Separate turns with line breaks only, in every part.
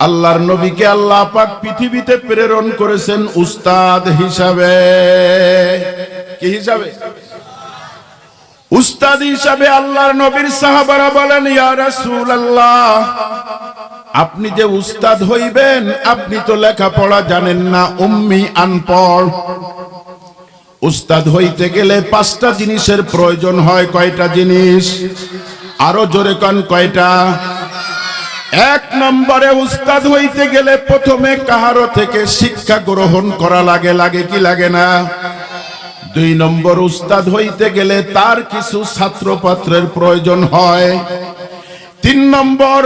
আল্লাহর নবীকে আল্লাহ পাক পৃথিবীতে প্রেরণ করেছেন উস্তাদ হিসাবে। কি হিসাবে? উস্তাদ হিসাবে আল্লাহর নবীর সাহাবারা বলেন, ইয়া আপনি যে উস্তাদ হইবেন, আপনি তো লেখাপড়া জানেন না, উম্মি আনপড়। উস্তাদ হইতে গেলে পাঁচটা জিনিসের প্রয়োজন হয়, কয়টা জিনিস? আরও জোরে কন কয়টা? এক নম্বরে উস্তাদ হইতে গেলে প্রথমে কাহারো থেকে শিক্ষা গ্রহণ করা লাগে লাগে কি লাগে না? দুই নম্বর উস্তাদ হইতে গেলে তার কিছু ছাত্রপাত্রের প্রয়োজন হয়। তিন নম্বর,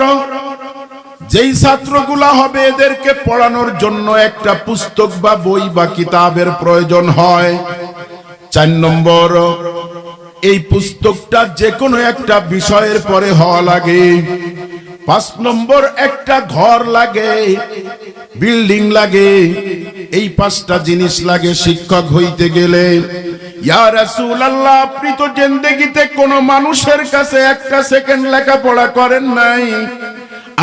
যেই ছাত্রগুলা হবে এদেরকে পড়ানোর জন্য একটা পুস্তক বা বই বা কিতাবের প্রয়োজন হয়। চার নম্বর এই পুস্তকটা যে কোনো একটা বিষয়ের পরে হওয়া লাগে। পাঁচ নম্বর, একটা ঘর লাগে, বিল্ডিং লাগে, এই পাঁচটা জিনিস লাগে শিক্ষক হইতে গেলে। আপনি তো জিন্দেগিতে কোনো মানুষের কাছে একটা সেকেন্ড লেখাপড়া করেন নাই।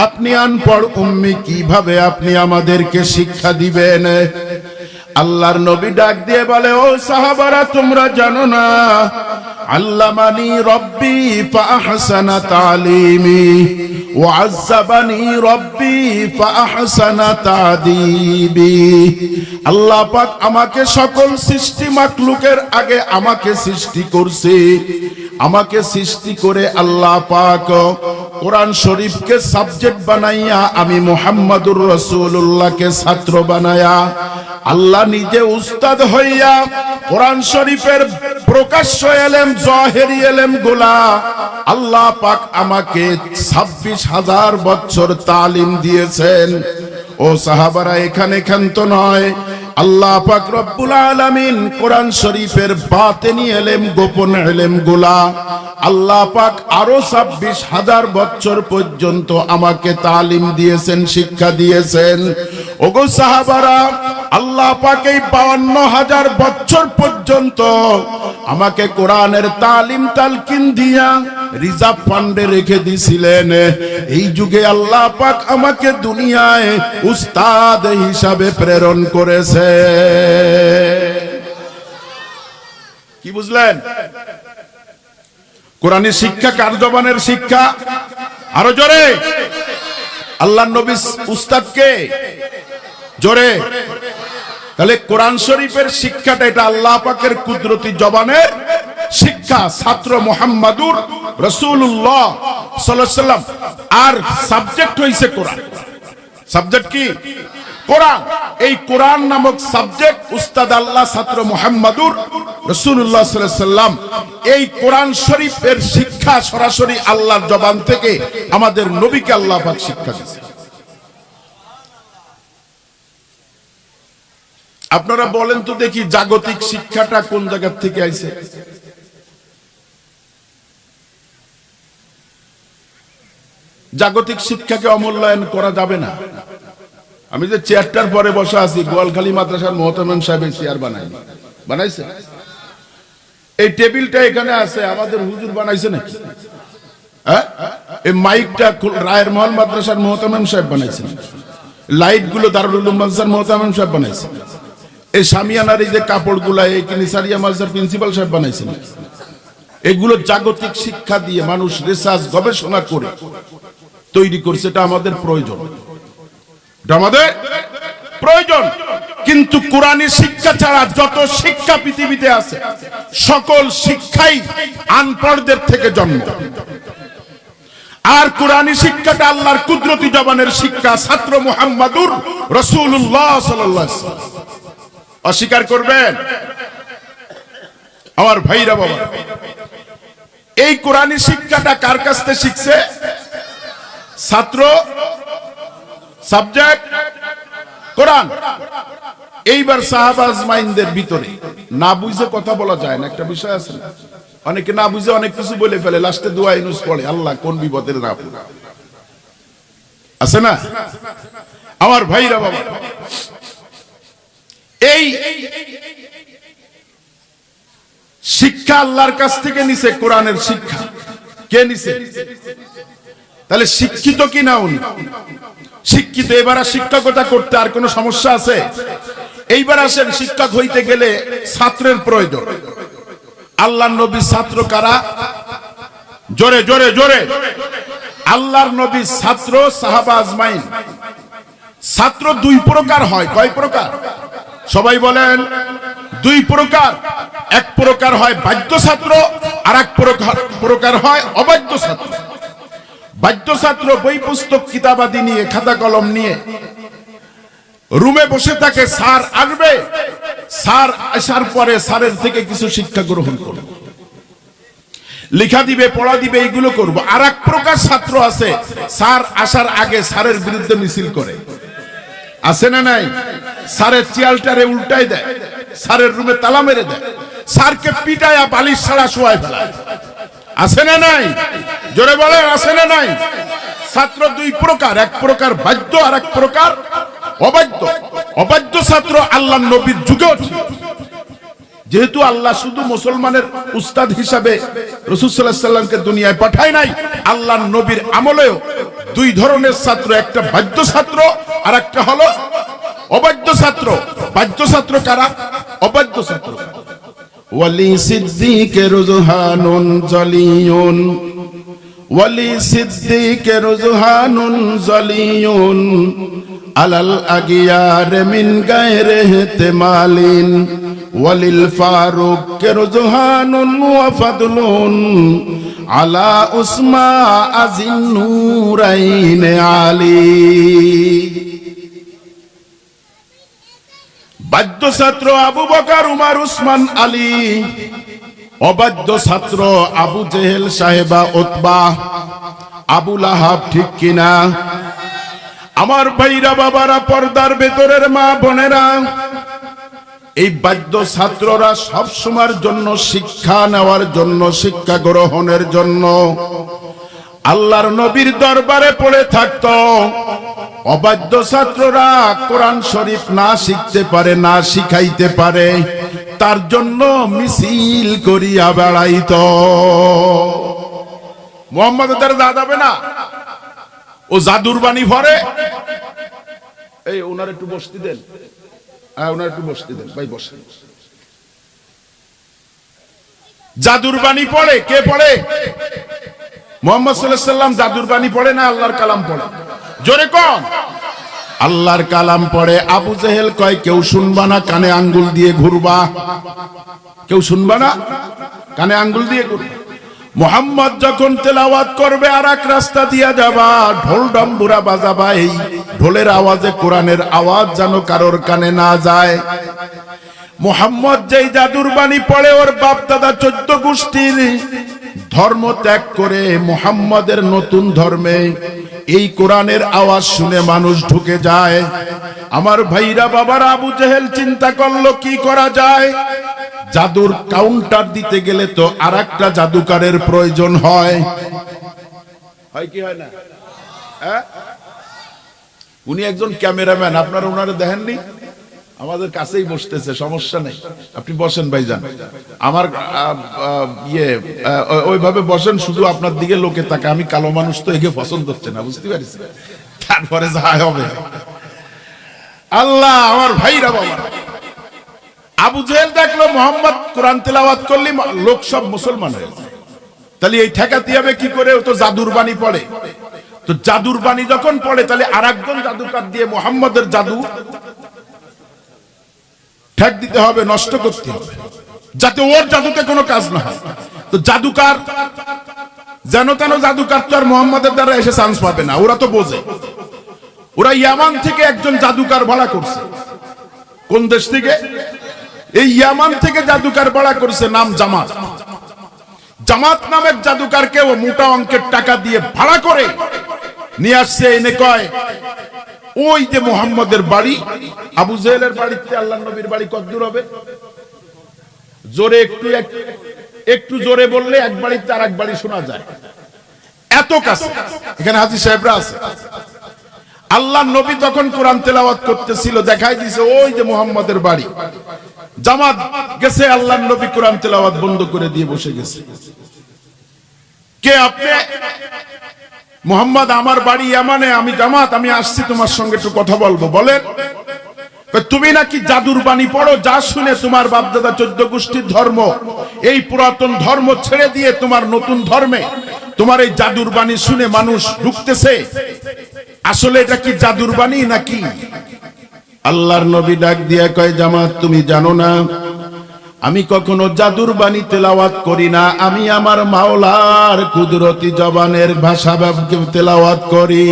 আপনি আনপড় উম্মি, কীভাবে আপনি আমাদেরকে শিক্ষা দিবেন? আল্লাহর নবী ডাক দিয়ে বলে, ও সাহাবারা, তোমরা জানো না আল্লামানি রব্বি ফাহসানা তালিমি, ওয়াজ্জাবানি রব্বি ফাহসানা তাদিবি। আল্লাহ পাক আমাকে সকল সৃষ্টি মাকলুকের আগে আমাকে সৃষ্টি করছে। আমাকে সৃষ্টি করে আল্লাহ পাক কোরআন শরীফকে সাবজেক্ট বানাইয়া আমি মোহাম্মদুর রসুল্লাহকে ছাত্র বানায়া আল্লাহ নিজে উস্তাদ হইয়া কোরআন শরীফের প্রকাশ্য এলেম জহেরি এলেমগুলা আল্লাহ পাক আমাকে ছাব্বিশ হাজার বছর তালিম দিয়েছেন। ও সাহাবারা, এখানে ক্ষান্ত নয়। আল্লাহ পাক রব্বুল আলামিন কোরআন শরীফের বাতেনি এলেম, গোপন এলেমগুলা আল্লাহ পাক আরও ছাব্বিশ হাজার বছর পর্যন্ত আমাকে তালিম দিয়েছেন, শিক্ষা দিয়েছেন। ওগো সাহাবারা, আল্লাহ পাক এই বাউন্ন হাজার বছর পর্যন্ত আমাকে কোরআনের তালিম তালকিন দিয়া রিজার্ভ ফান্ডে রেখে দিছিলেন। এই যুগে আল্লাহ পাক আমাকে দুনিয়ায় উস্তাদ হিসাবে প্রেরণ করেছে। কি বুঝলেন? কোরআনের শিক্ষা, কার জবানের শিক্ষা? আরও জোরে। আল্লাহ নবী উস্তাদকে জোরে। তাহলে কোরআন শরীফের শিক্ষাটা এটা আল্লাহ পাকের কুদরতি জবানের শিক্ষা, ছাত্র মোহাম্মদুর রসুল্লাহ সাল্লাম আর সাবজেক্ট হইছে কোরআন। সাবজেক্ট কি? কোরআন। এই কোরআন নামক সাবজেক্ট উস্তাদ আল্লাহ ছাত্র মোহাম্মদুর রসুল্লাহ সাল্লাম এই কোরআন শরীফের শিক্ষা সরাসরি আল্লাহর জবান থেকে আমাদের নবীকে আল্লাহ শিক্ষা দিয়েছে আপনারা বলেন তো দেখি জাগতিক শিক্ষাটা কোন জায়গার থেকে আইছে? জাগতিক শিক্ষাকে অমূল্যায়ন করা যাবে না। আমি যে চেয়ারটার পরে বসা আছি, গোয়ালখালী মাদ্রাসার মোহতামেম সাহেবের চেয়ার বানাই। বানাইছে? এই টেবিলটা এখানে আছে, আমাদের হুজুর বানাইছে নাকি? হ্যাঁ? এই মাইকটা রায়ের মহল মাদ্রাসার মোহতামেম সাহেব বানাইছে। লাইটগুলো দারুল মাদ্রাসার মোহতামেম সাহেব বানাইছে। এই সামিয়ানার এই যে কাপড়গুলা, এই নিসারিয়া মাদ্রাসার প্রিন্সিপাল সাহেব বানাইছেন এগুলো জাগতিক শিক্ষা দিয়ে মানুষ রিসার্চ গবেষণা করে তৈরি করছে, এটা আমাদের প্রয়োজন। আমাদের প্রয়োজন। কিন্তু কোরআনী শিক্ষা ছাড়া যত শিক্ষা পৃথিবীতে আছে, সকল শিক্ষাই আনপড়দের থেকে জন্ম। আর কোরআনী শিক্ষাটা আল্লাহর কুদরতি জবানের শিক্ষা, ছাত্র মুহাম্মাদুর রসুল্লাহ। অস্বীকার করবেন? আমার ভাইরা বাবা, এই কোরআনী শিক্ষাটা কার কাছ থেকে শিখছে? ছাত্র সাবজেক্ট কোরআন এইবার সাহাবাজ মাইনদের ভিতরে না বুঝে কথা বলা যায় না, একটা বিষয় আছে অনেকে না বুঝে অনেক কিছু বলে ফেলে, লাস্টে দোয়া ইনুস পড়ে, আল্লাহ কোন বিপদের না। আছে না? আমার ভাইরা বাবা, এই শিক্ষা আল্লাহর কাছ থেকে নিছে, কোরআনের শিক্ষা। কে নিছে? তাহলে শিক্ষিত কি না উনি? শিক্ষিত, এবার শিক্ষকতা করতে আর কোনো সমস্যা আছে? এইবার আসেন, শিক্ষক হইতে গেলে ছাত্রের প্রয়োজন। আল্লাহ নবী ছাত্র কারা? জোরে জোরে জোরে। আল্লাহর নবী ছাত্র, সাহাবা আজমাইন। ছাত্র দুই প্রকার হয়। কয় প্রকার? সবাই বলেন, দুই প্রকার। এক প্রকার হয় বাধ্য ছাত্র আর এক প্রকার প্রকার হয় অবাধ্য ছাত্র বাধ্য ছাত্র বই পুস্তক কিতাবাদি নিয়ে, খাতা কলম নিয়ে। রুমে বসে থাকে, স্যার আসবে। স্যার আসার পরে স্যারের থেকে কিছু শিক্ষা গ্রহণ করব। লেখা দিবে, পড়া দিবে এইগুলো করব। আর এক প্রকার ছাত্র আছে, স্যার আসার আগে স্যারের বিরুদ্ধে মিছিল করে। আছে না নাই? স্যারের চিয়ালটারে উল্টাই দেয়, স্যারের রুমে তালা মেরে দেয়, স্যারকে পিটায়া বালিশ ছাড়া শোয়ায় ফেলায়। আছে না নাই? জোরে বলে, আছে না নাই? ছাত্র দুই প্রকার, এক প্রকার বাধ্য আর এক প্রকার অবাধ্য। অবাধ্য ছাত্র আল্লাহ নবীর যুগেও যেহেতু আল্লাহ শুধু মুসলমানের উস্তাদ হিসাবে রসুসাল্লামকে দুনিয়ায় পাঠায় নাই আল্লাহ নবীর আমলেও দুই ধরনের ছাত্র, একটা বাধ্য ছাত্র আর একটা হলো অবাধ্য ছাত্র। বাধ্য ছাত্র কারা? অবাধ্য ছাত্র। ওয়ালি সিদ্দিকে রুজহানুন ওয়ালি সিদ্দিকে রুজহানুন জলিয়ুন, আলাল আগিয়ার মিন গায়রে ইহতিমালিন ওয়ালিল ফারুক কে রুজহানুন ওয়া ফাদলুন আলা উসমা আজিন নূরাইন আলী। বাধ্য ছাত্র আবু বকার, উমার, উসমান, আলী। অবাধ্য ছাত্র আবু জেহেল সাহেবা ওতবা আবু লাহাব ঠিক কিনা? আমার ভাইরা বাবারা পর্দার ভেতরের মা বোনেরা, এই বাদ্য ছাত্ররা সব সময়ের জন্য শিক্ষা নেওয়ার জন্য, শিক্ষা গ্রহণের জন্য আল্লাহর নবীর দরবারে পড়ে থাকতো। অবাধ্য ছাত্ররা কোরআন শরীফ না শিখতে পারে, না শিখাইতে পারে, তার জন্য মিছিল করিয়া বেড়াইত। মোহাম্মদ দা না? ও জাদুর বাণী ভরে এই, ওনার একটু বসতে দেন। হ্যাঁ ওনার একটু বসতে দেন, ভাই, বসেন। জাদুর বাণী পড়ে? কে পড়ে? মোহাম্মদ সাল্লাহ সাল্লাম জাদুর বাণী পড়ে না আল্লাহর কালাম পড়ে? জোরে কম। আল্লাহর কালাম পড়ে, আবু জেহেল কয়, কেউ শুনবা না, কানে আঙ্গুল দিয়ে ঘুরবা? কেউ শুনবা না? কানে আঙ্গুল দিয়ে ঘুরবা মোহাম্মদ যখন তেলাওয়াত করবে আর এক রাস্তা দিয়া যাবা, ঢোল ডম্বুরা বাজাবা, এই ঢোলের আওয়াজে কোরআনের আওয়াজ যেন কারোর কানে না যায়। মোহাম্মদ যেই জাদুর বাণী পড়ে, ওর বাপ দাদা চোদ্দ গোষ্ঠীর ধর্ম ত্যাগ করে মোহাম্মদের নতুন ধর্মে এই কোরআনের আওয়াজ শুনে মানুষ ঢুকে যায়। আমার ভাইরা বাবার আবু জেহেল চিন্তা করল, কি করা যায়? জাদুর কাউন্টার দিতে গেলে তো আর একটা জাদুকারের প্রয়োজন হয়। হয় কি হয় না? হ্যাঁ? উনি একজন ক্যামেরাম্যান, আপনারা ওনারা দেখেননি? আমাদের কাছেই বসতেছে সমস্যা নেই। আপনি বসেন ভাইজান। আমার আহ, আহ, ইয়ে ওইভাবে বসেন শুধু আপনার দিকে লোকে তাকে। আমি কালো মানুষ তো একে পছন্দ হচ্ছে না বুঝতে পারিস? তারপরে যা হবে। আল্লাহ আমার ভাইরা বাবা। আবু জেহেল দেখল মোহাম্মদ কোরআন তেলাওয়াত করলে লোক সব মুসলমান হয়ে তাহলে এই ঠেকাতে হবে কি করে? ও তো জাদুর বাণী পড়ে। তো জাদুর বাণী যখন পড়ে তাহলে আর একজন জাদুকার দিয়ে মোহাম্মদের জাদু ঠেক দিতে হবে, নষ্ট করতে হবে। যাতে ওর জাদুতে কোনো কাজ না হয়। তো জাদুকার, যেন তেন জাদুকার তো আর মোহাম্মদের দ্বারা এসে চান্স পাবে না, ওরা তো বোঝে। ওরা ইয়ামান থেকে একজন জাদুকার ভাড়া করছে। কোন দেশ থেকে? এই ইয়ামান থেকে জাদুকার ভাড়া করছে, নাম জামাত। জামাত নামের জাদুকারকে ও মোটা অঙ্কের টাকা দিয়ে ভাড়া করে নিয়ে আসছে, এনে কয় ওই যে মোহাম্মদের বাড়ি, আবু জেহেলের বাড়িতে আল্লাহ নবীর বাড়ি কতদূর হবে? জোরে একটু একটু জোরে বললে এক বাড়িতে আর এক বাড়ি শোনা যায়। এত কাছে। এখানে হাজি সাহেবরা আছে। আল্লাহ নবী তখন কোরআন তেলাওয়াত করতেছিল, দেখাই দিছে ওই যে মোহাম্মদের বাড়ি। জামাত গেছে, আল্লাহ নবী কোরআন তেলাওয়াত বন্ধ করে দিয়ে বসে গেছে। কে আপনি? মোহাম্মদ, আমার বাড়ি এমানে আমি জামাত, আমি আসছি তোমার সঙ্গে একটু কথা বলব, বলেন। তুমি নাকি জাদুর বাণী পড়ো? যা শুনে তোমার বাপদাদা চোদ্দ গোষ্ঠীর ধর্ম, এই পুরাতন ধর্ম ছেড়ে দিয়ে তোমার নতুন ধর্মে, তোমার এই জাদুর বাণী শুনে মানুষ ঢুকতেছে। আসলে এটা কি জাদুর বাণী নাকি? আল্লাহর নবী ডাক দিয়া কয়, জামাত, তুমি জানো না? আমি কখনো জাদুর বাণী তেলাওয়াত করি না। আমি আমার মাওলার কুদরতি জবানের ভাষা তেলাওয়াত করি।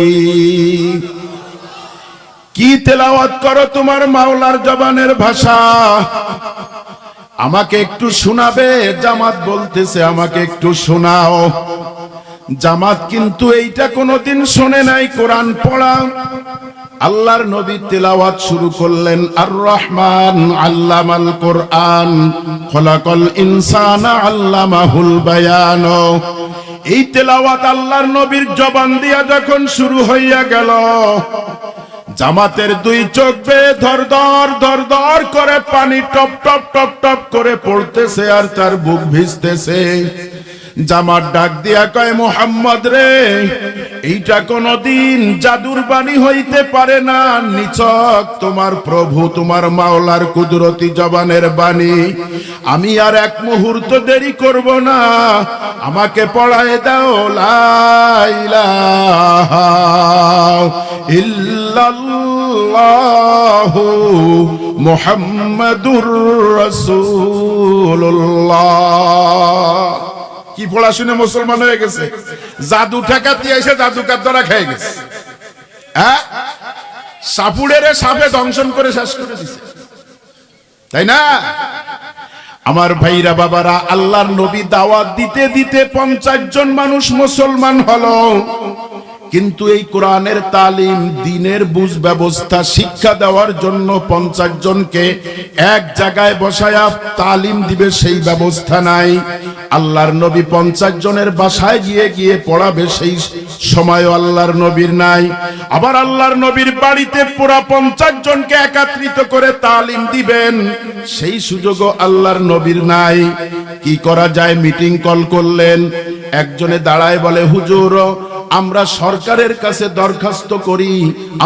কি তেলাওয়াত করো তোমার মাওলার জবানের ভাষা? আমাকে একটু শোনাবে? জামাত বলতেছে আমাকে একটু শোনাও। জামাত কিন্তু এইটা কোনোদিন শোনে নাই, কোরআন পড়া। আল্লাহর নবী তেলাওয়াত শুরু করলেন আর রহমান আল্লামাল কোরআন, খলাকল ইনসানা আল্লামাহুল বায়ান। এই তেলাওয়াত আল্লাহর নবীর জবান দিয়া যখন শুরু হইয়া গেল জামাতের দুই চোখ বেয়ে ধর ধর ধর ধর করে পানি টপ টপ টপ টপ করে পড়তেছে আর তার বুক ভিজতেছে। জামার ডাক দিয়া কয়, মোহাম্মদ রে, এইটা কোনদিন জাদুর বাণী হইতে পারে না। নিচক তোমার প্রভু, তোমার মাওলার কুদরতি জবানের বাণী। আমি আর এক মুহূর্ত দেরি করব না। আমাকে পড়ায় দাও, লা ইলাহা ইল্লাল্লাহু মুহাম্মাদুর রাসূলুল্লাহ। কি পড়া শুনে মুসলমান হয়ে গেছে? জাদু ঠেকাতে এসে জাদুকার দ্বারা খেয়ে গেছে? হ্যাঁ? সাপুড়ের সাপে দংশন করে শেষ করে দিছে। তাই না? আমার ভাইরা বাবারা, আল্লাহর নবী দাওয়াত দিতে দিতে পঞ্চাশ জন মানুষ মুসলমান হলো। কিন্তু এই কোরআনের তালিম, দিনের বুঝ ব্যবস্থা, শিক্ষা দেওয়ার জন্য পঞ্চাশ জনকে এক জায়গায় বসায়া তালিম দিবে সেই ব্যবস্থা নাই। আল্লাহর নবী পঞ্চাশ জনের বাসায় গিয়ে গিয়ে পড়াবে সেই সময় আল্লাহর নবীর নাই। আবার আল্লাহর নবীর বাড়িতে পুরা পঞ্চাশ জনকে একাত্রিত করে তালিম দিবেন, সেই সুযোগও আল্লাহর নবীর নাই। কি করা যায়? মিটিং কল করলেন, একজনে দাঁড়ায় বলে, হুজুর আমরা সরকারের কাছে দরখাস্ত করি,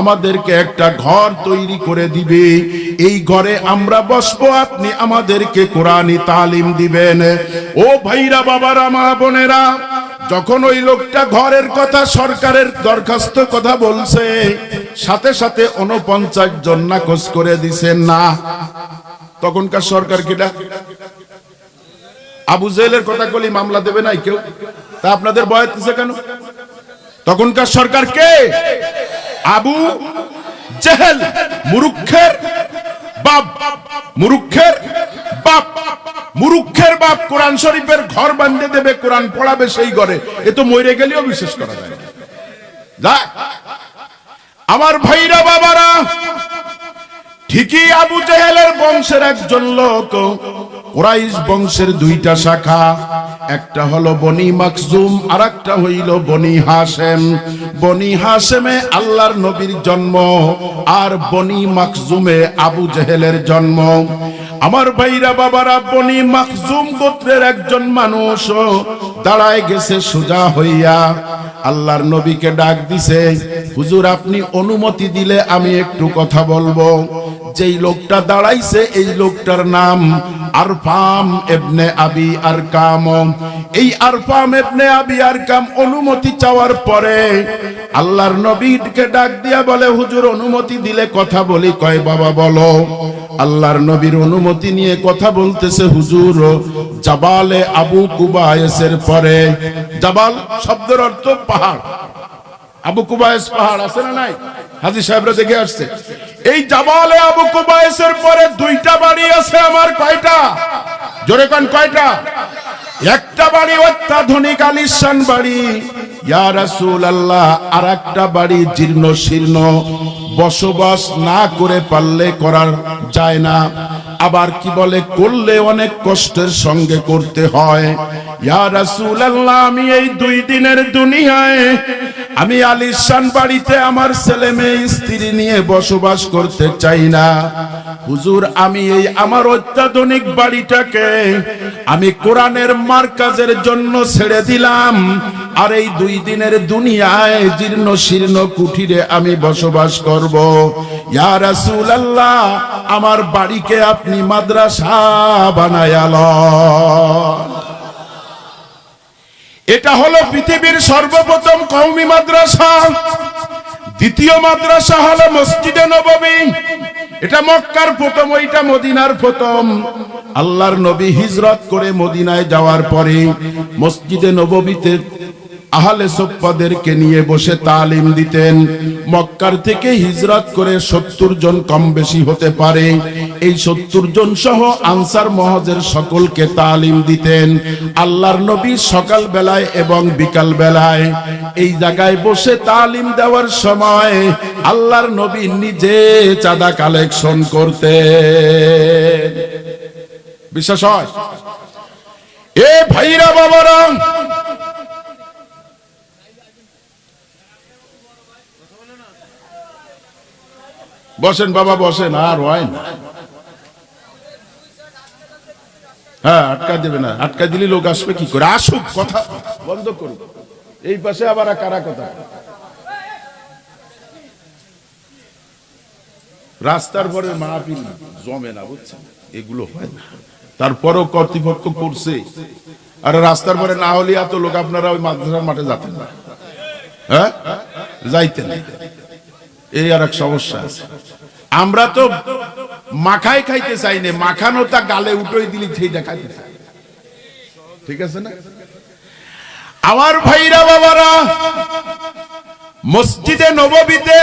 আমাদেরকে একটা ঘর তৈরি করে দিবে। এই ঘরে আমরা বসবো, আপনি আমাদেরকে কোরআনি তালিম দিবেন। ও ভাইরা, বাবারা, মা বোনেরা, যখন ওই লোকটা ঘরের কথা সরকারের দরখাস্ত কথা বলছে, সাথে সাথে উনপঞ্চাশ জন নাকচ করে দিছে, না। তখনকার সরকার কিটা? আবু জেলের কথা বলি মামলা দেবে নাই কেউ? তা আপনাদের দিছে কেন? তখনকার সরকার কে? আবু জেহেল, মুরুক্ষের বাপ। মুরুক্ষের বাপ। মুরুক্ষের বাপ কোরআন শরীফের ঘর বান্ধে দেবে, কোরআন পড়াবে সেই ঘরে। এ তো মরে গেলেও বিশ্বাস করা যায়। আমার ভাইরা, বাবারা, ঠিকই আবু জেহেলের বংশের একজন লোক। কুরাইশ বংশের দুইটা শাখা, একটা হলো বনি মাকজুম আর একটা হইল বনি হাসেম বনি হাসেমে আল্লাহর নবীর জন্ম আর বনি মাকজুমে আবু জেহেলের জন্ম। আমার ভাইরা বাবারা, বনি মাকজুম গোত্রের একজন মানুষ দাঁড়ায় গেছে সোজা হইয়া। আল্লাহর নবীকে ডাক দিছে, হুজুর, আপনি অনুমতি দিলে আমি একটু কথা বলব। যেই লোকটা দাঁড়াইছে, এই লোকটার নাম আরফাম এবনে আবি আরকাম। এই আরফাম এবনে আবি আরকাম অনুমতি চাওয়ার পরে আল্লাহর নবীকে ডাক দিয়া বলে, হুজুর, অনুমতি দিলে কথা বলি। কয়, বাবা, বলো। আল্লাহর নবীর অনুমতি নিয়ে কথা বলতেছে, হুজুর, জাবালে আবু কুবায়েসের পরে জাবাল শব্দের অর্থ পাহাড়। আবু কুবায়েস পাহাড় আছে না নাই? হাজি সাহেবরা দেখে আসছে। এই জাবালে আবু কুবায়েসের পরে দুইটা বাড়ি আছে আমার কয়টা? জোরে কোন, কয়টা? একটা বাড়ি অত্যাধুনিক আলিশান বাড়ি। ইয়া রাসূলুল্লাহ আর একটা বাড়ি জীর্ণ শীর্ণ। বসবাস না করে পারলে করার যায় না। আবার কি বলে, করলে অনেক কষ্টের সঙ্গে করতে হয়। ইয়া রাসূলুল্লাহ, আমি এই দুই দিনের দুনিয়ায় আমি আলিশান বাড়িতে আমার ছেলে মেয়ে স্ত্রী নিয়ে বসবাস করতে চাই না। হুজুর, আমি এই আমার অত্যাধুনিক বাড়িটাকে আমি কোরআনের মার্কাজের জন্য ছেড়ে দিলাম। আর এই দুই দিনের দুনিয়ায় জীর্ণ শীর্ণ কুঠিরে আমি বসবাস করব। ইয়া রাসূলুল্লাহ, আমার বাড়িকে আপনি মাদ্রাসা বানায়াল এটা হলো পৃথিবীর সর্বপ্রথম কৌমি মাদ্রাসা। দ্বিতীয় মাদ্রাসা হলো মসজিদে নববী। এটা মক্কার প্রথম, ওইটা মদিনার প্রথম। আল্লাহর নবী হিজরত করে মদিনায় যাওয়ার পরে মসজিদে নববীতে আহলে সোপ্পাদেরকে নিয়ে বসে তালিম দিতেন। মক্কার থেকে হিজরত করে সত্তর জন কম বেশি হতে পারে। এই সত্তর জন সহ আনসার মহাজের সকলকে তালিম দিতেন। আল্লাহর নবী সকাল বেলায় এবং বিকাল বেলায় এই জায়গায় বসে তালিম দেওয়ার সময় আল্লাহর নবী নিজে চাঁদা কালেকশন করতে বিশ্বাস হয়? এ ভাইরা বাবারা বসেন বাবা, বসেন, আর হয় না হ্যাঁ আটকা দেবে না আটকা দিলে লোক আসবে কি করে? আসুক, কথা বন্ধ করুক। এই পাশে আবার কারা কথা? রাস্তার পরে মাহফিল জমে না, বুঝছেন? এগুলো হয় না। তারপরও কর্তৃপক্ষ করছে। আর রাস্তার পরে না হলে এত লোক, আপনারা ওই মাদ্রাসার মাঠে যেতেন না। হ্যাঁ? যাইতেন। এই আর এক সমস্যা। আমরা তো মাখাই খাইতে চাই না মাখানোটা গালে উঠোই দিলি, সেই চাই ঠিক আছে না? আমার ভাইরা, বাবারা, মসজিদে নববীতে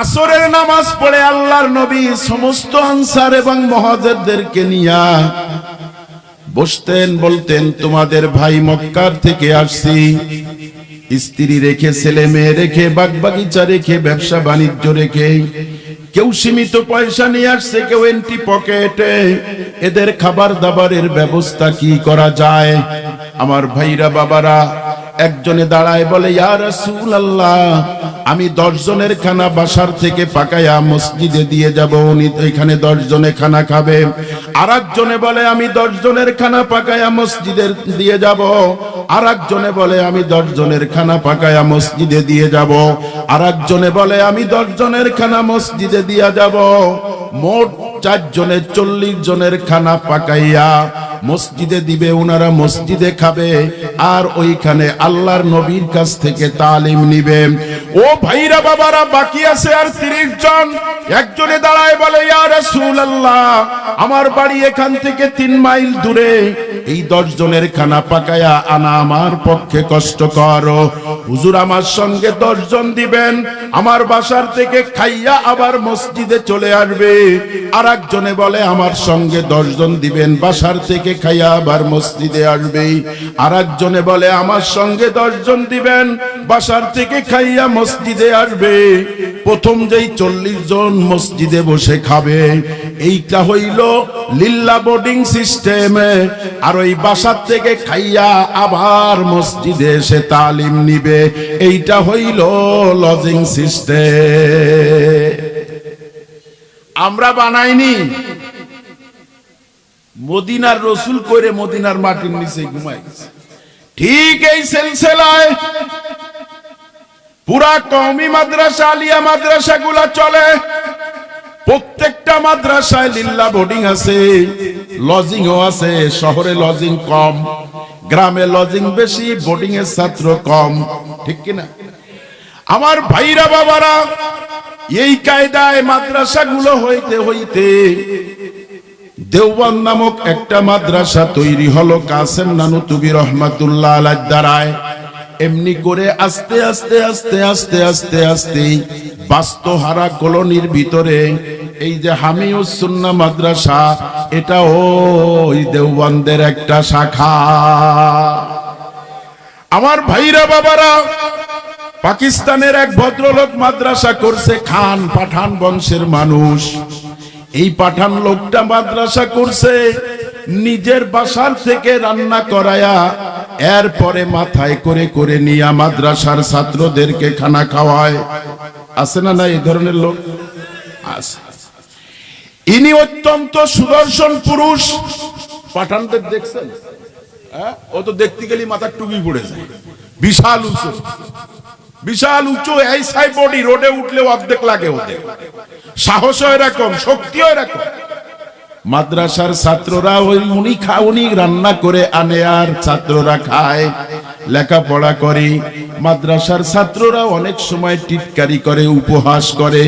আসরের নামাজ পড়ে আল্লাহর নবী সমস্ত আনসার এবং মহাজেরদেরকে নিয়া বসতেন, বলতেন, তোমাদের ভাই মক্কার থেকে আসছি। স্ত্রী রেখে, ছেলে মেয়ে রেখে বাগ বাগিচা রেখে, ব্যবসা বাণিজ্য রেখে, কেউ সীমিত পয়সা নিয়ে আসছে, কেউ এন্টি পকেটে এদের খাবার দাবারের ব্যবস্থা কি করা যায়? আমার ভাইরা, বাবারা একজনে দাঁড়ায় বলে রাসূলুল্লাহ, আমি দশ জনের খানা বাসার থেকে পাকায়া মসজিদে দিয়ে যাব। উনি এখানে দশ জনে খানা খাবে। আর একজনে বলে, আমি দশ জনের খানা পাকায়া মসজিদের দিয়ে যাব। আর একজনে বলে, আমি দশ জনের খানা পাকায়া মসজিদে দিয়ে যাব। আর একজনে বলে, আমি দশ জনের খানা মসজিদে দিয়া যাব। মোট চার জনের চল্লিশ জনের খানা পাকাইয়া মসজিদে দিবে ওনারা মসজিদে খাবে। আর ওইখানে আল্লাহর নবীর কাছ থেকে তালিম নিবে। ও ভাইরা বাবারা, বাকি আছে আর তিরিশ জন। একজনে দাঁড়ায় বলে আমার বাড়ি এখান থেকে তিন মাইল দূরে। এই দশ জনের খানা পাকায়া আনা আমার পক্ষে কষ্টকর। হুজুর আমার সঙ্গে দশ জন দিবেন। আমার বাসার থেকে খাইয়া আবার মসজিদে চলে আসবে। আর একজনে বলে, আমার সঙ্গে দশ জন দিবেন, বাসার থেকে মসজিদে আসবে। মসজিদে বসে খাবে, এইটা হইল লিল্লা বোর্ডিং সিস্টেমে। আর ওই বাসার থেকে খাইয়া আবার মসজিদে এসে তালিম নিবে, এইটা হইল লজিং সিস্টেম। আমরা বানাইনি মদিনার রসুল করে মদিনার মাটির নিচে ঘুমাই ঠিক এই সিলসিলায় পুরা কওমি মাদ্রাসা, আলিয়া মাদ্রাসা গুলা চলে। প্রত্যেকটা মাদ্রাসায় লিল্লা বোর্ডিং আছে লজিং ও আছে, শহরে লজিং কম, গ্রামে লজিং বেশি, বোর্ডিং এর ছাত্র কম, ঠিক কিনা? আমার ভাইরা বাবারা, এই কায়দায় মাদ্রাসা গুলো হইতে হইতে দেওবন্দ নামক একটা মাদ্রাসা তৈরি হলো কাসেম নানু নানুতুবি রহমাতুল্লাহ আলার দ্বারায়। এমনি করে আস্তে আস্তে আস্তে আস্তে আস্তে আস্তে বাস্তহারা কলোনির ভিতরে এই যে হামিউস সুন্না মাদ্রাসা, এটা ওই দেওবন্দের একটা শাখা। আমার ভাইরা বাবারা, পাকিস্তানের এক ভদ্রলোক মাদ্রাসা করছে খান পাঠান বংশের মানুষ। এই পাঠান লোকটা মাদ্রাসা করছে, নিজের বাসার থেকে রান্না করায়া এরপরে মাথায় করে করে নিয়ে মাদ্রাসার ছাত্রদেরকে খানা খাওয়ায়। আছে না না এই ধরনের লোক? আছে। ইনি অত্যন্ত সুদর্শন পুরুষ। পাঠানদের দেখছেন? হ্যাঁ? ও তো দেখতে গেলে মাথার টুপি পড়ে যায়। বিশাল উঁচু। বিশাল উঁচু এই সাই বডি রোডে উঠলে অর্ধেক লাগে ওদের। সাহসও এরকম, শক্তিও এরকম। মাদ্রাসার ছাত্ররা ওই উনি খা, উনি রান্না করে আনে আর ছাত্ররা খায়, লেখাপড়া করে। মাদ্রাসার ছাত্ররা অনেক সময় টিটকারি করে, উপহাস করে।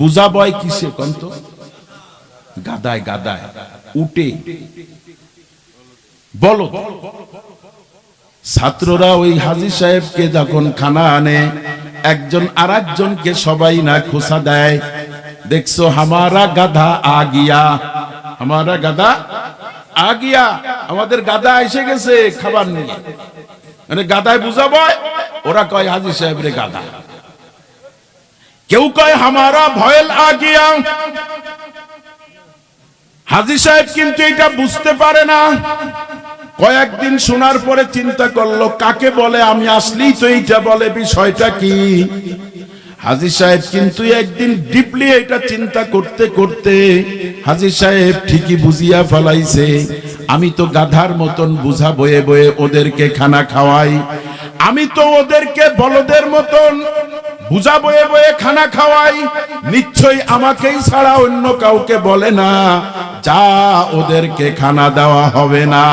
বুঝা বয় কিসে কন্ত গাদায় গাদায়, উঠে। বলো ছাত্ররা ওই হাজি সাহেবকে যখন খানা আনে, একজন আর একজনকে সবাই না খোসা দেয়। দেখছ, হামারা গাধা আ গিয়া হামারা গাধা আ গিয়া আমাদের গাধা এসে গেছে খাবার নিয়ে। মানে গাধায় বুঝাবো, ওরা কয়, হাজি সাহেব রে গাধা। কেউ কয়, হামারা ভয়েল আ গিয়া হাজি সাহেব কিন্তু এটা বুঝতে পারে না। কয়েকদিন শোনার পরে চিন্তা করল, কাকে বলে আমি আসলেই তো এইটা বলে বিষয়টা কি? হাজির সাহেব কিন্তু একদিন ডিপলি এটা চিন্তা করতে করতে হাজির সাহেব ঠিকই বুঝিয়া ফেলাইছে, আমি তো গাধার মতন বুঝা বয়ে বয়ে ওদেরকে খানা খাওয়াই, আমি তো ওদেরকে বলদের মতন বুঝা বয়ে বয়ে খানা খাওয়াই নিশ্চয়ই আমাকেই ছাড়া অন্য কাউকে বলে না যা ওদেরকে খানা দেওয়া হবে না।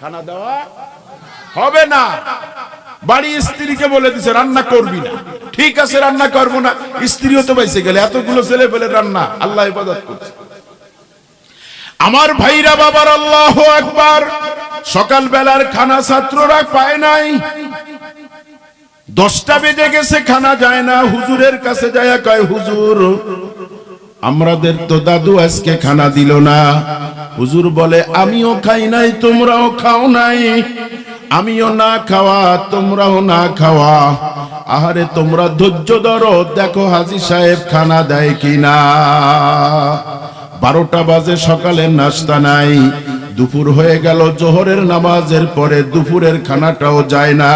খানা দেওয়া হবে না। বাড়ি স্ত্রীকে বলে দিছে রান্না করবি না। ঠিক আছে রান্না করব না। স্ত্রীও তো বাইসে গেলে এতগুলো ছেলে ফেলে রান্না আল্লাহ ইবাদত করছে। আমার ভাইরা বাবার আল্লাহ একবার সকাল বেলার খানা ছাত্ররা পায় নাই। দশটা বেজে গেছে, খানা যায় না। হুজুরের কাছে যায় কয়, হুজুর আমাদের তো দাদু আজকে খানা দিল না। হুজুর বলে, আমিও খাই নাই, তোমরাও খাও নাই। আমিও না খাওয়া, তোমরাও না খাওয়া। আহারে, তোমরা ধৈর্য ধরো, দেখো হাজি সাহেব খানা দেয় কিনা। বারোটা বাজে, সকালের নাস্তা নাই। দুপুর হয়ে গেল, জোহরের নামাজের পরে দুপুরের খানাটাও যায় না।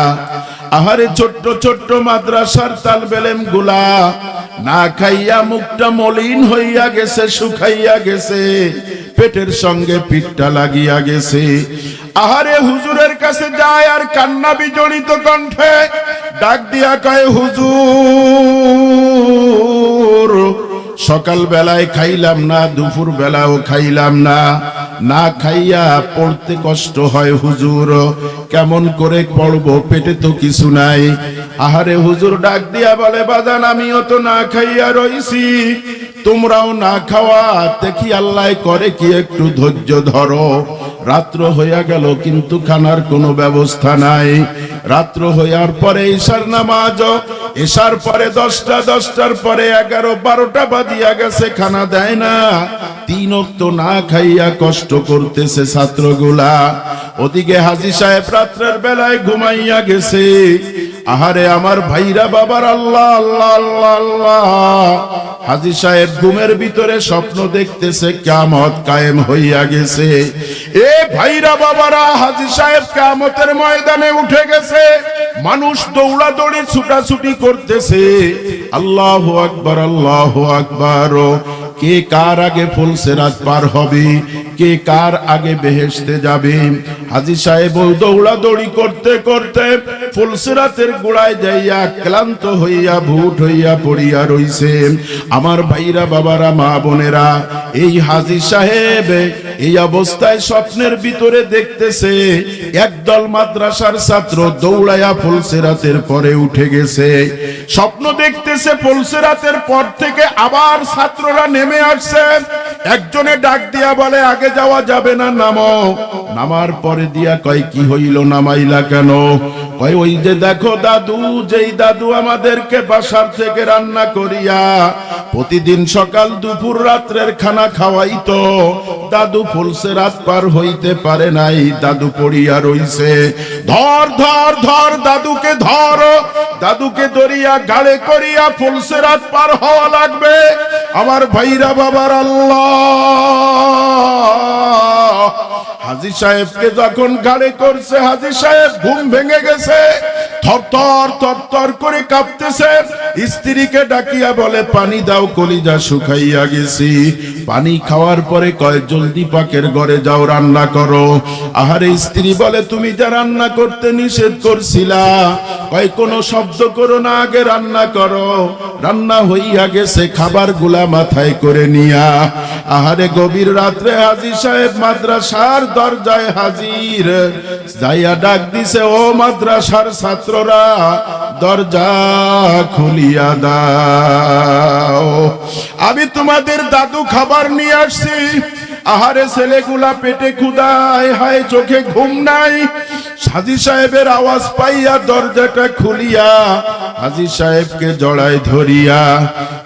আহারে ছোট্ট ছোট্ট মাদ্রাসার তাল বেলেমগুলা না খাইয়া মুখটা মলিন হইয়া গেছে, শুকাইয়া গেছে, পেটের সঙ্গে পিঠটা লাগিয়া গেছে। আহারে হুজুরের কাছে যায় আর কান্না বিজড়িত কণ্ঠে ডাক দিয়া কয়, হুজুর সকাল বেলায় খাইলাম না দুপুর বেলাও খাইলাম না। না খাইয়া পড়তে কষ্ট হয় হুজুর। কেমন করে পড়ব পেটে তো কিছু নাই। আহারে হুজুর ডাক দিয়া বলে, বাজান, আমিও তো না খাইয়া রইছি। তোমরাও না খাওয়া দেখি আল্লাহ করে কি একটু ধৈর্য ধরো। রাত্র হইয়া গেল, কিন্তু খানার কোনো ব্যবস্থা নাই। রাত্র হইয়ার পরে ঈশার নামাজ এসার পরে দশটা, দশটার পরে এগারো, বারোটা বাজিয়া গেছে, খানা দেয় না। তিন অক্ত না খাইয়া কষ্ট করতেছে ছাত্রগুলা। ওদিকে হাজি সাহেব রাত্রের বেলায় ঘুমাইয়া গেছে। আহারে আমার ভাইরা বাবার আল্লাহ আল্লাহ আল্লাহ আল্লাহ। হাজি সাহেব ঘুমের ভিতরে স্বপ্ন দেখতেছে কামত কায়েম হইয়া গেছে। এ ভাইরা বাবারা, হাজি সাহেব কামতের ময়দানে উঠে গেছে। মানুষ দৌড়াদৌড়ি, ছুটাছুটি করতেছে। আল্লাহ আকবার আল্লাহ আকবার। কে কার আগে ফুলসেরাত পার হবে? কে কার আগে বেহেশতে যাবে? হাজি সাহেব দৌড়াদৌড়ি করতে করতে ফুলসেরাতের গোড়ায় যাইয়া ক্লান্ত হইয়া ভুট হইয়া পড়িয়া রইছে। আমার ভাইরা, বাবারা, মা বোনেরা, এই হাজি সাহেব এই অবস্থায় স্বপ্নের ভিতরে দেখতেছে, একদল মাদ্রাসার ছাত্র দৌড়াইয়া ফুলসেরাতের পরে উঠে গেছে। স্বপ্ন দেখতেছে ফুলসেরাতের পর থেকে আবার ছাত্ররা নেমে আসছে একজনে ডাক দিয়া বলে, আগে যাওয়া যাবে না, নামো। নামার পরে দিয়া কয়, কি হইল, নামাইলা কেন? কয় ওই যে দেখো দাদু, যেই দাদু আমাদেরকে বাসার থেকে রান্না করিয়া প্রতিদিন সকাল, দুপুর, রাত্রের খানা খাওয়াইতো। দাদু ফুলসে রাত পার হইতে পারে নাই, দাদু পড়িয়া রইছে। ধর ধর ধর, দাদুকে ধর। দাদুকে দরিয়া গাড়ে করিয়া ফুলসে রাত পার হওয়া লাগবে। আমার ভাইরা বাবার আল্লাহ। হাজি সাহেবকে যখন গাড়ি করছে, হাজি সাহেব ঘুম ভেঙে গেছে। থরথর থরথর করে কাঁপতেছে। স্ত্রীকে ডাকিয়া বলে, পানি দাও, কলিজা শুকাইয়া গেছি। পানি খাওয়ার পরে কয় জলদি পাকের ঘরে যাও, রান্না করো। আহারে স্ত্রী বলে, তুমি যা রান্না করতে নিষেধ করছিলা, কয় কোনো শব্দ করো না, আগে রান্না করো। রান্না হইয়া গেছে খাবারগুলা মাথায় করে নিয়া। আহারে গভীর রাত্রে হাজি সাহেব মাদ্রাসার দরজায় হাজির। যাইয়া ডাক দিছে, ও মাদ্রাসার ছাত্ররা, দরজা খুলিয়া দাও। আমি তোমাদের দাদু খাবার নিয়ে আসছি। আহারে ছেলেগুলা পেটে ক্ষুদায় হায়, চোখে ঘুম নাই। হাজি সাহেবের আওয়াজ পাইয়া দরজাটা খুলিয়া হাজি সাহেবকে জড়ায় ধরিয়া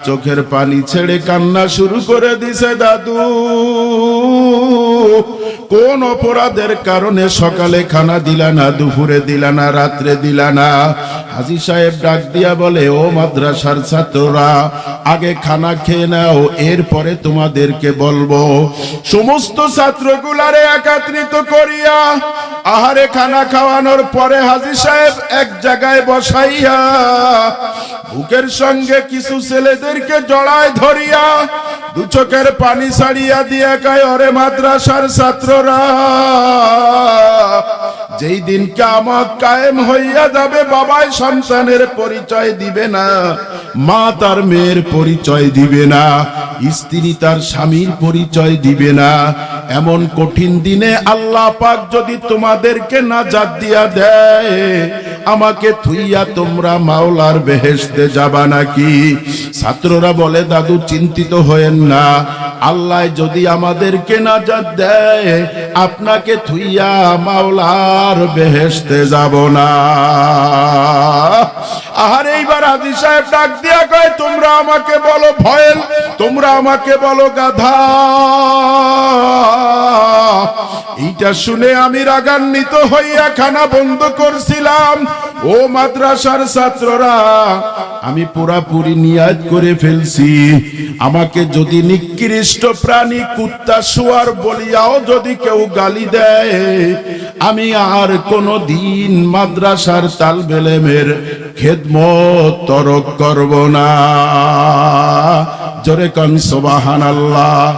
চোখের পানি ছেড়ে কান্না শুরু করে দিছে দাদু। কোন অপরাধের কারণে সকালে খানা দিলা না, দুপুরে দিলা না, রাত্রে দিলা না? হাজি সাহেব ডাক দিয়া বলে, ও মাদ্রাসার ছাত্ররা, আগে খানা খেয়ে নাও, এরপরে তোমাদেরকে বলব। সমস্ত ছাত্রগুলারে একত্রিত করিয়া আহারে খানা খাওয়ানোর পরে হাজি সাহেব এক জায়গায় বসাইয়া বুকের সঙ্গে কিছু ছেলেদেরকে জড়ায় ধরিয়া দু পানি ছাড়িয়া দিয়া গায় অরে মাদ্রাসার ছাত্ররা, যেই দিন কামত কায়েম হইয়া যাবে, বাবাই সন্তানের পরিচয় দিবে না, মা তার মেয়ের পরিচয় দিবে না, স্ত্রী তার স্বামীর পরিচয় দিবে না। এমন কঠিন দিনে আল্লাহ পাক যদি তোমাদেরকে নাজাত দিয়া দেয়, আমাকে থুইয়া তোমরা মাওলার বেহেশতে যাবা নাকি? ছাত্ররা বলে, দাদু, চিন্তিত হয়েন না আল্লাহ যদি আমাদেরকে নাজাত দেয় আপনাকে থুইয়া মাওলার বেহেস্তে যাব না। আর এইবার হাজি সাহেব ডাক দিয়া কয়, তোমরা আমাকে বলো ভয়েল, তোমরা আমাকে বলো গাধা। এইটা শুনে আমি রাগান্বিত হইয়া খানা বন্ধ করছিলাম। ও মাদ্রাসার ছাত্ররা, আমি পুরাপুরি নিয়াজ করে ফেলছি। আমাকে যদি নিকৃষ্ট প্রাণী কুত্তা শুয়ার বলিয়াও যদি কেউ গালি দেয়, আমি আর কোনো দিন মাদ্রাসার তাল বেলেমের খেদমত তরক করব না। জোরে কন সোবাহান আল্লাহ